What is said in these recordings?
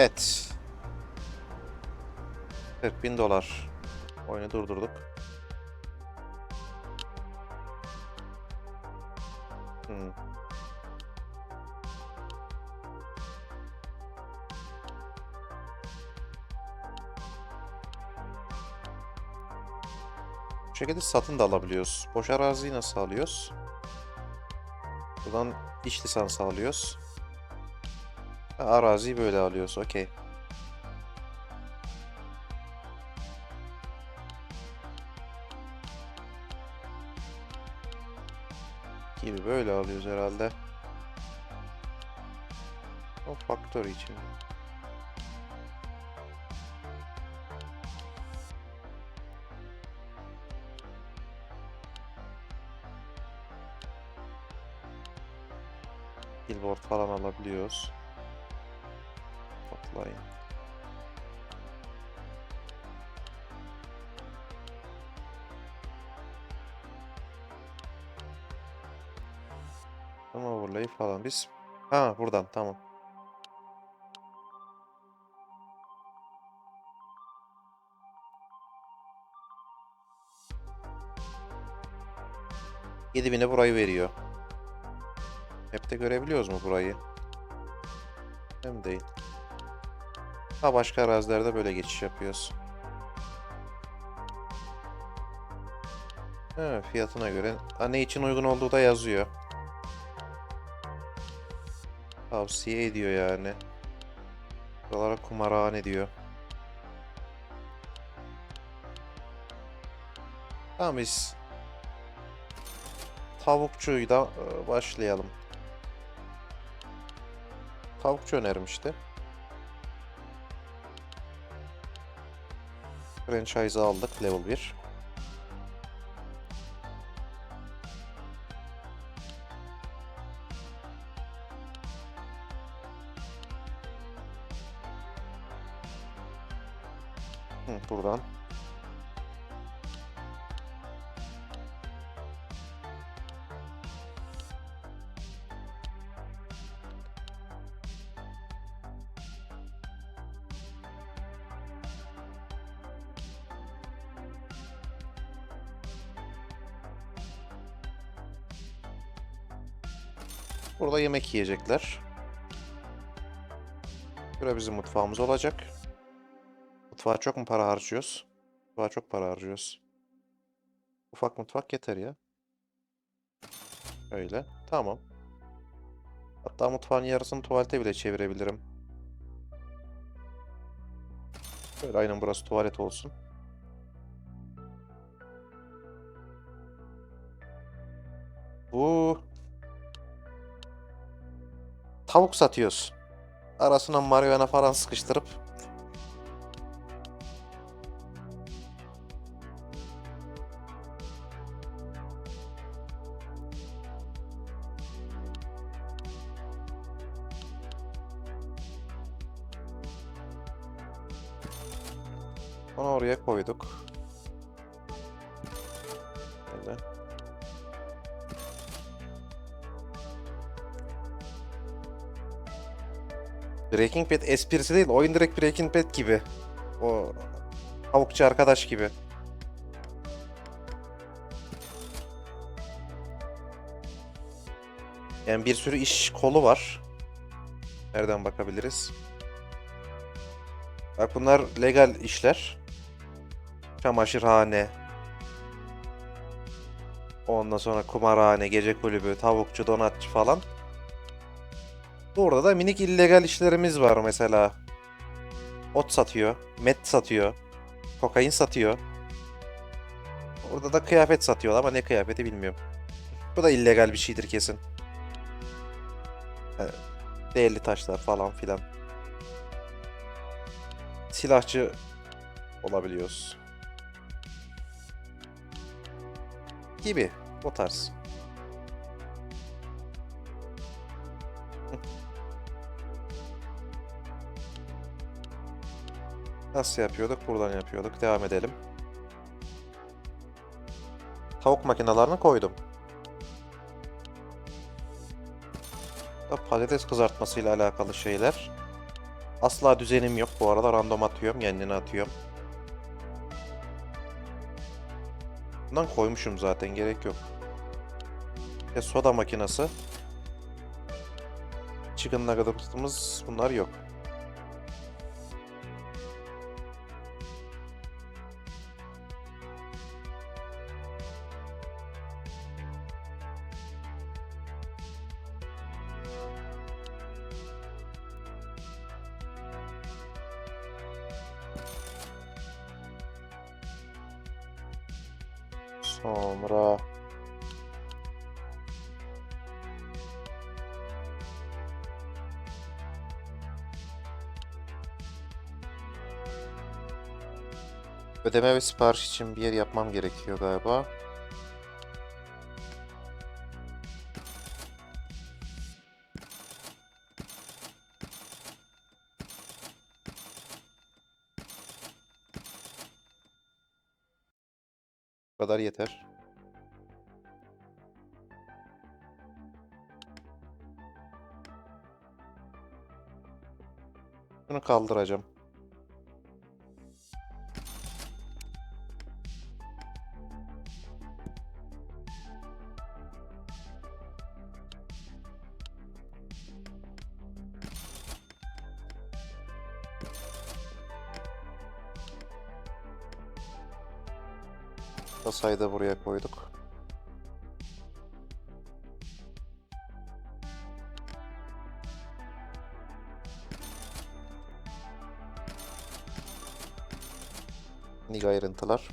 Evet. 40 bin dolar. Oyunu durdurduk. Hmm. Bu şekilde satın da alabiliyoruz. Boş araziyi nasıl alıyoruz? Buradan iş lisansı alıyoruz. Araziyi böyle alıyoruz. Okey. Gibi böyle alıyoruz herhalde. O faktör için. Billboard falan alabiliyoruz. Hotline. Ama overlay falan biz... Ha buradan tamam. Yedi burayı veriyor. Hep de görebiliyoruz mu burayı? Hem değil. Ha başka arazilerde böyle geçiş yapıyoruz. Ha, fiyatına göre ne için uygun olduğu da yazıyor. Tavsiye ediyor yani. Buralara kumarhane diyor. Tamam biz tavukçuyu e, başlayalım. Tavukçu önermişti. Franchise'ı aldık level 1. Burada yemek yiyecekler. Burası bizim mutfağımız olacak. Mutfağa çok mu para harcıyoruz? Mutfağa çok para harcıyoruz. Ufak mutfak yeter ya. Öyle. Tamam. Hatta mutfağın yarısını tuvalete bile çevirebilirim. Böyle aynen burası tuvalet olsun. Bu tavuk satıyoruz. Arasına marihuana falan sıkıştırıp onu oraya koyduk. Breaking Bad esprisi değil, oyun direkt Breaking Bad gibi. O tavukçu arkadaş gibi. Yani bir sürü iş kolu var. Nereden bakabiliriz? Bak bunlar legal işler. Çamaşırhane. Ondan sonra kumarhane, gece kulübü, tavukçu, donatçı falan. Burada da minik illegal işlerimiz var mesela. Ot satıyor, met satıyor, kokain satıyor. Orada da kıyafet satıyor ama ne kıyafeti bilmiyorum. Bu da illegal bir şeydir kesin. Yani değerli taşlar falan filan. Silahçı olabiliyoruz. Gibi. O tarz. Nasıl yapıyorduk? Buradan yapıyorduk. Devam edelim. Tavuk makinelerini koydum. Da patates kızartmasıyla alakalı şeyler. Asla düzenim yok bu arada. Random atıyorum. Kendini atıyorum. Bundan koymuşum zaten. Gerek yok. Ve soda makinesi. Chicken nugget'ımız bunlar yok. Ödeme ve sipariş için bir yer yapmam gerekiyor galiba. Bu kadar yeter. Bunu kaldıracağım. Kasayı da buraya koyduk. Minik ayrıntılar.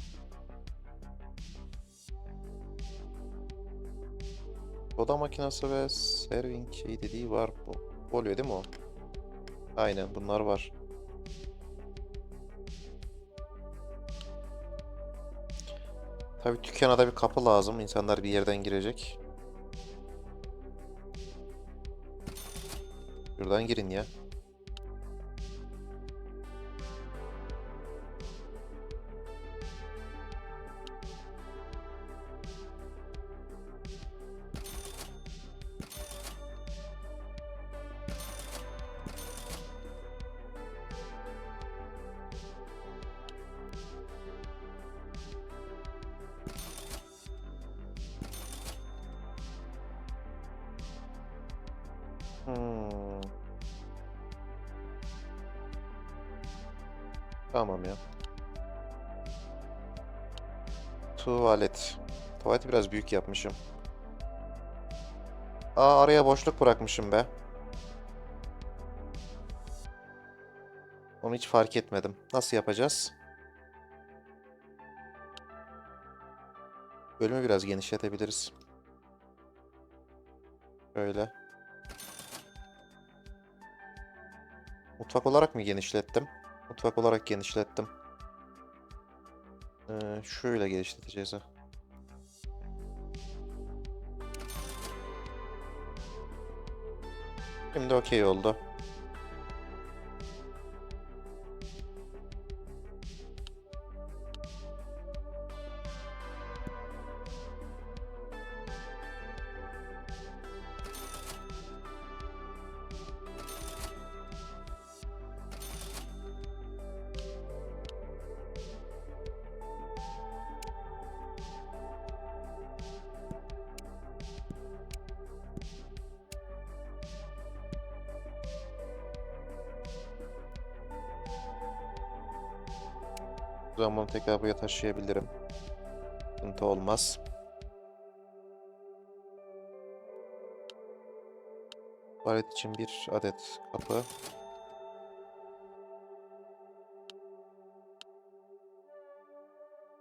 Soda makinesi ve serving şey dediği var. Oluyor değil mi o? Aynen bunlar var. Tabii dükkana da bir kapı lazım. İnsanlar bir yerden girecek. Şuradan girin ya. Hmm. Tamam ya. Tuvalet. Tuvaleti biraz büyük yapmışım. Aa araya boşluk bırakmışım be. Onu hiç fark etmedim. Nasıl yapacağız? Bölümü biraz genişletebiliriz. Böyle. Mutfak olarak mı genişlettim? Mutfak olarak genişlettim. Ee, şöyle genişleteceğiz. Şimdi okey oldu. Bunu tekrar buraya taşıyabilirim. Sıkıntı olmaz. Tuvalet için bir adet kapı.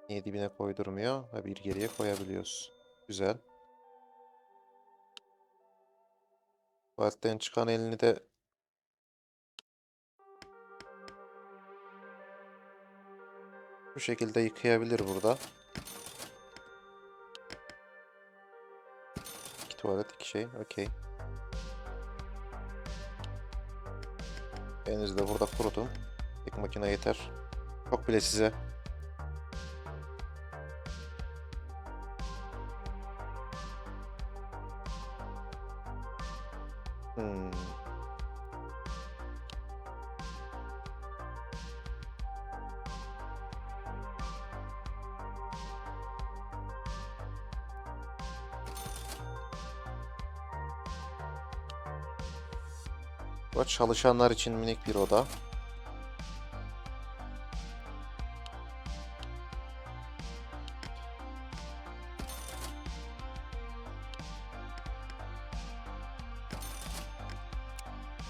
Niye dibine koydurmuyor? Ha bir geriye koyabiliyoruz. Güzel. Tuvaletten çıkan elini de Bu şekilde yıkayabilir burada. İki tuvalet, iki şey. Okey. Elinizi de burada kurutun. Tek makine yeter. Çok bile size. Bu çalışanlar için minik bir oda.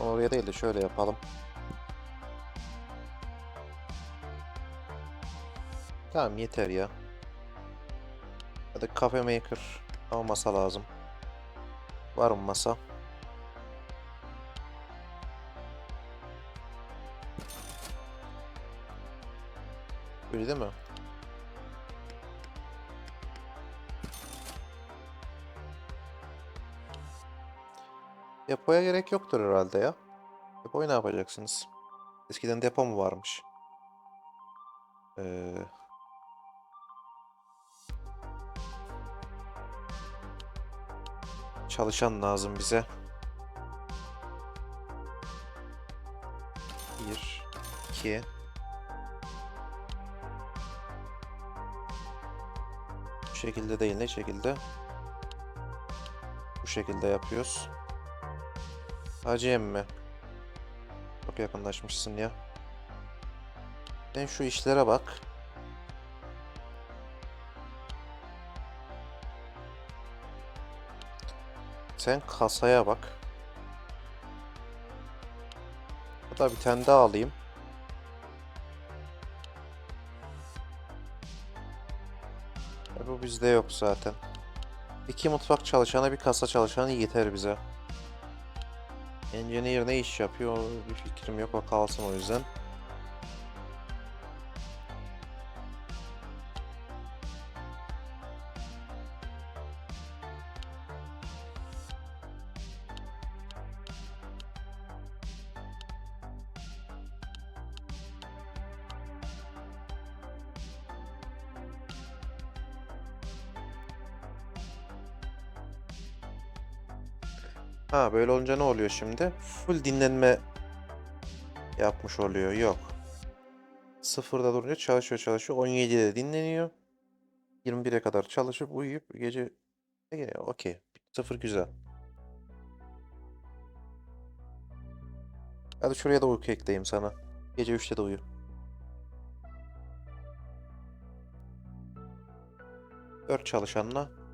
Oraya değil de şöyle yapalım. Tamam yeter ya. Hadi cafe maker ama masa lazım. Var mı masa? Öyle değil mi? Depoya gerek yoktur herhalde ya. Depoyu ne yapacaksınız? Eskiden depo mu varmış? Ee... Çalışan lazım bize. Bir, iki. Bu şekilde değil ne şekilde? Bu şekilde yapıyoruz. Hacı mi? Çok yakınlaşmışsın ya. Ben şu işlere bak. Sen kasaya bak. Hatta bir tane daha alayım. Bizde yok zaten. İki mutfak çalışanı, bir kasa çalışanı yeter bize. Engineer ne iş yapıyor bir fikrim yok o kalsın o yüzden. Ha böyle olunca ne oluyor şimdi? Full dinlenme yapmış oluyor. Yok. Sıfırda durunca çalışıyor çalışıyor. 17'de dinleniyor. 21'e kadar çalışıp uyuyup gece Ege, okey. Sıfır güzel. Hadi şuraya da uyku ekleyeyim sana. Gece 3'te de uyu. Dört çalışanla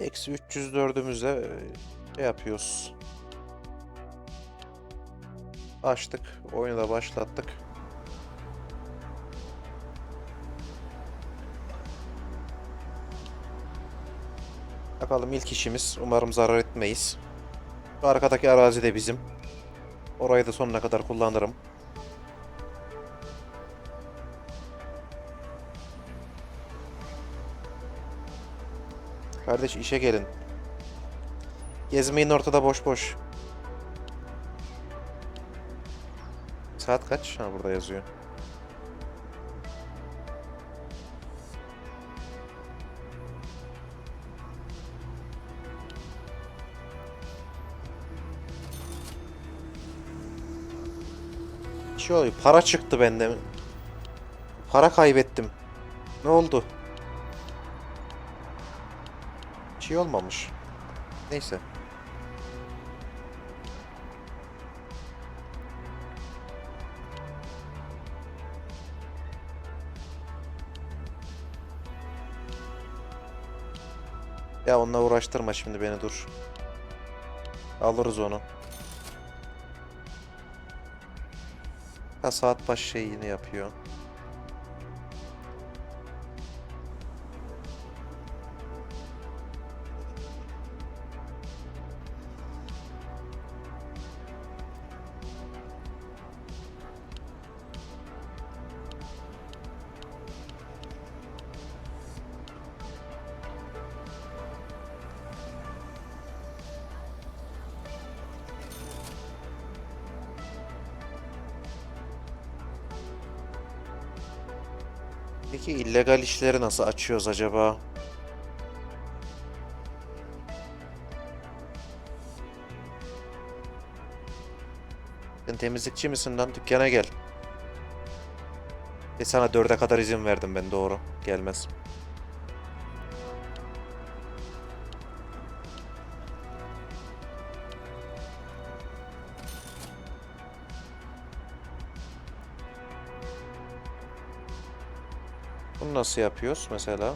Eksi 304'ümüze şey yapıyoruz. Açtık. Oyunu da başlattık. Bakalım ilk işimiz. Umarım zarar etmeyiz. Şu arkadaki arazi de bizim. Orayı da sonuna kadar kullanırım. Kardeş işe gelin. Gezmeyin ortada boş boş. Saat kaç? Ha burada yazıyor. Şey oluyor. Para çıktı bende. Para kaybettim. Ne oldu? Bir şey olmamış. Neyse. Ya onunla uğraştırma şimdi beni dur. Alırız onu. Ha saat baş şeyini yapıyor. Peki illegal işleri nasıl açıyoruz acaba? Sen temizlikçi misin lan? Dükkana gel. E sana dörde kadar izin verdim ben doğru. Gelmez. Bunu nasıl yapıyoruz mesela?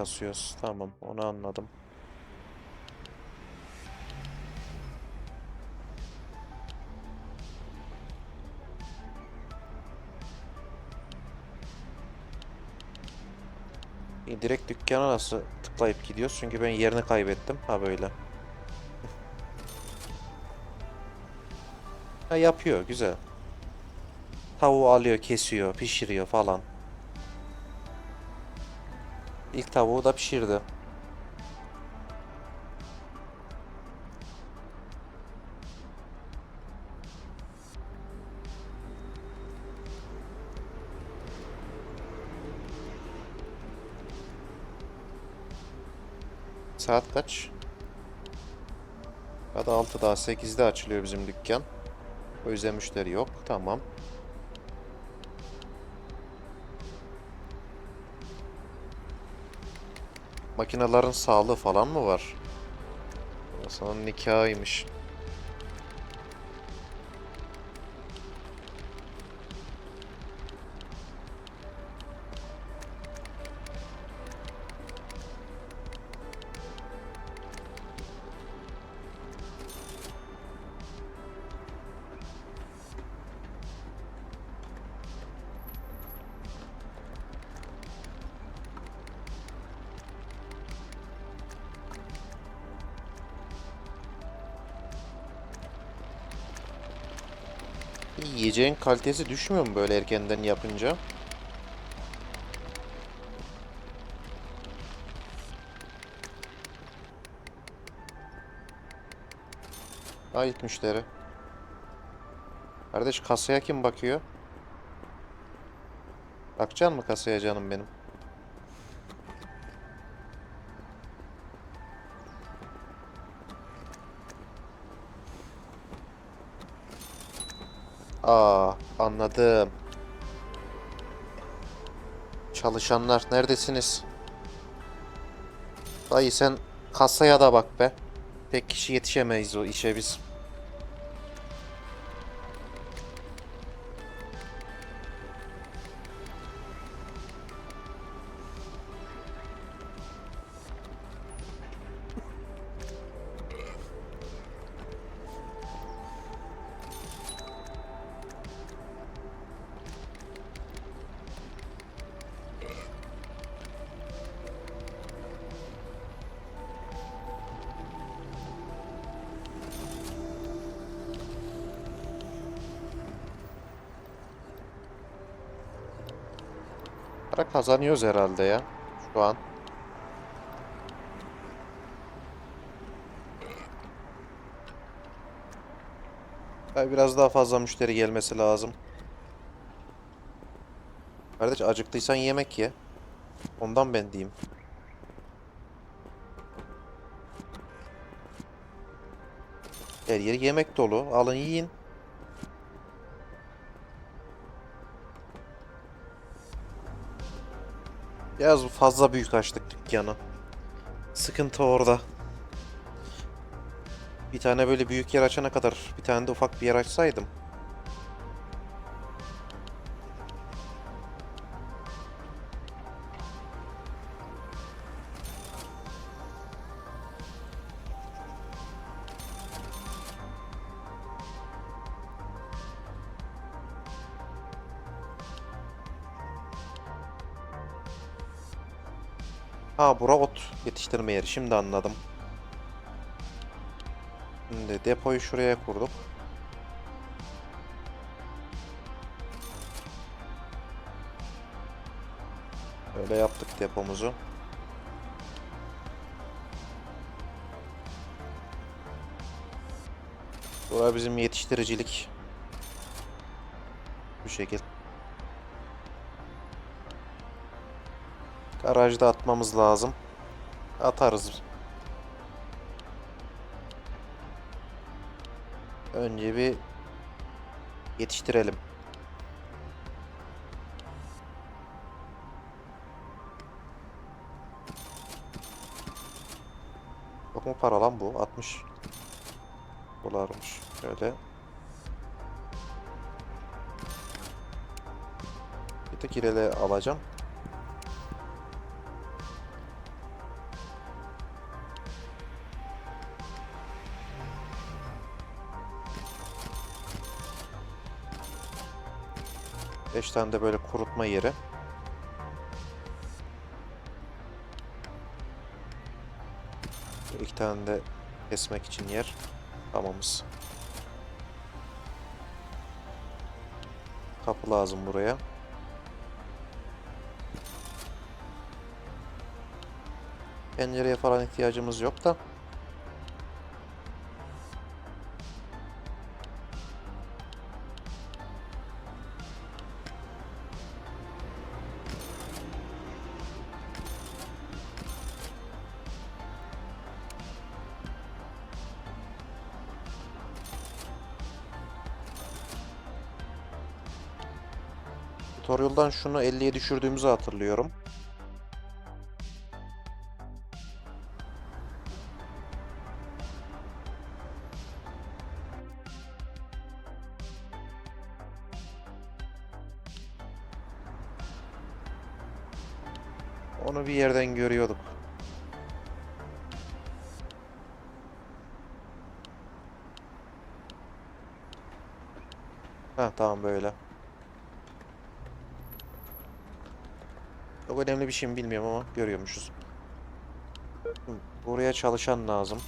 Kasıyoruz. Tamam, onu anladım. Direkt dükkana nasıl tıklayıp gidiyoruz? Çünkü ben yerini kaybettim. Ha böyle. Ha yapıyor, güzel. Tavuğu alıyor, kesiyor, pişiriyor falan. İlk tavuğu da pişirdi. Saat kaç? Ya da 6 daha 8'de açılıyor bizim dükkan. O yüzden müşteri yok. Tamam. Makinelerin sağlığı falan mı var? Sana nikahıymış. Yiyeceğin kalitesi düşmüyor mu böyle erkenden yapınca? Ait müşteri. Kardeş kasaya kim bakıyor? Bakacaksın mı kasaya canım benim? Aa, anladım. Çalışanlar neredesiniz? Dayı sen kasaya da bak be. Tek kişi yetişemeyiz o işe biz. Para kazanıyoruz herhalde ya. Şu an. Biraz daha fazla müşteri gelmesi lazım. Kardeş acıktıysan yemek ye. Ondan ben diyeyim. Her yer yemek dolu. Alın yiyin. Biraz fazla büyük açtık dükkanı. Sıkıntı orada. Bir tane böyle büyük yer açana kadar bir tane de ufak bir yer açsaydım. Ha bura ot yetiştirme yeri. Şimdi anladım. Şimdi depoyu şuraya kurduk. Öyle yaptık depomuzu. Bura bizim yetiştiricilik. Bu şekil. Garajda atmamız lazım. Atarız. Önce bir yetiştirelim. Çok mu para lan bu? 60 dolarmış. Şöyle. Bir tek irele alacağım. Beş tane de böyle kurutma yeri. İki tane de kesmek için yer. Tamamız. Kapı lazım buraya. Pencereye falan ihtiyacımız yok da. Tutorial'dan şunu 50'ye düşürdüğümüzü hatırlıyorum. Onu bir yerden görüyorduk. Ha tamam böyle. Çok önemli bir şey mi bilmiyorum ama görüyormuşuz. Buraya çalışan lazım.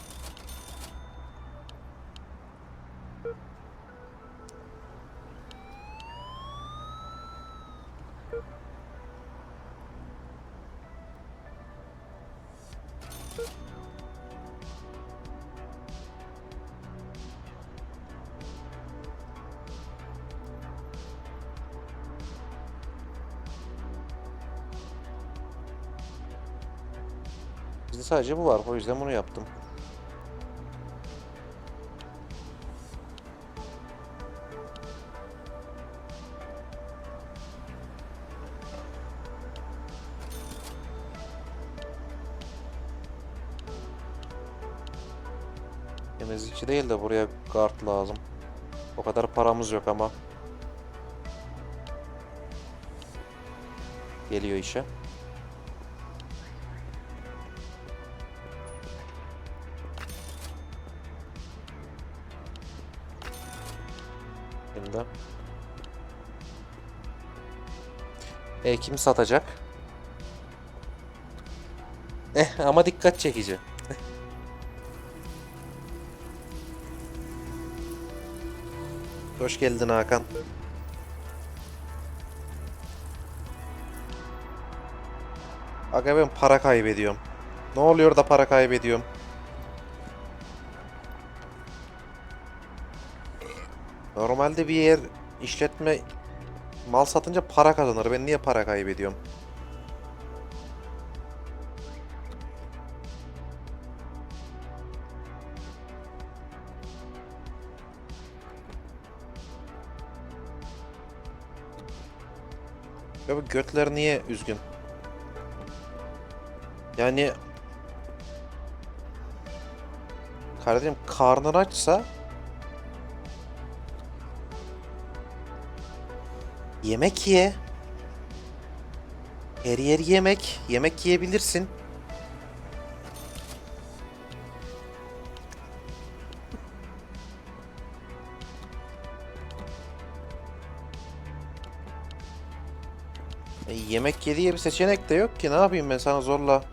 Sadece bu var. O yüzden bunu yaptım. Temizlikçi değil de buraya guard lazım. O kadar paramız yok ama. Geliyor işe. Şimdi. E kim satacak? Eh ama dikkat çekici. Hoş geldin Hakan. Aga ben para kaybediyorum. Ne oluyor da para kaybediyorum? Normalde bir yer işletme mal satınca para kazanır. Ben niye para kaybediyorum? Ya bu götler niye üzgün? Yani Kardeşim karnın açsa Yemek ye. Her yer yemek. Yemek yiyebilirsin. E, yemek ye diye bir seçenek de yok ki. Ne yapayım ben sana zorla.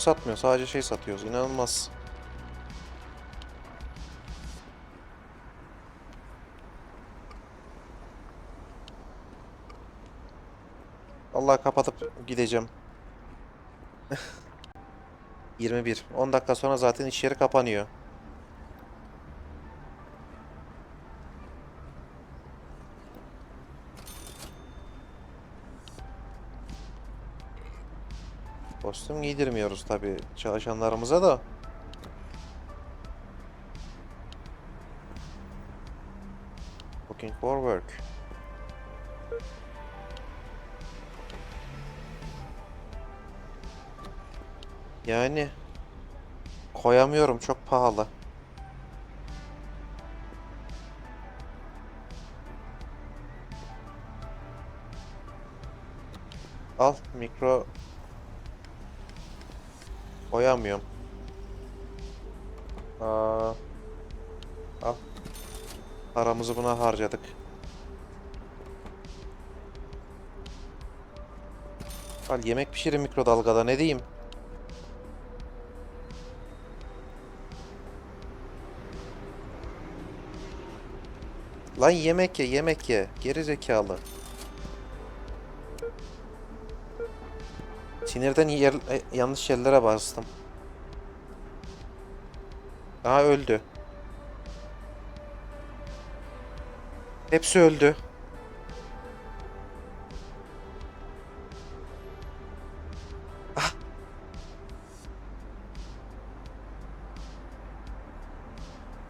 satmıyor. Sadece şey satıyoruz. İnanılmaz. Allah kapatıp gideceğim. 21. 10 dakika sonra zaten iş yeri kapanıyor. Kostüm giydirmiyoruz tabii çalışanlarımıza da. Looking for work. Yani koyamıyorum çok pahalı. Al mikro koyamıyorum. Aa, al. Paramızı buna harcadık. Al yemek pişirin mikrodalgada ne diyeyim? Lan yemek ye, yemek ye. Geri zekalı. Sinirden yer, e, yanlış yerlere bastım. Aha öldü. Hepsi öldü. Ah.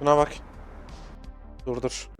Buna bak. Dur dur.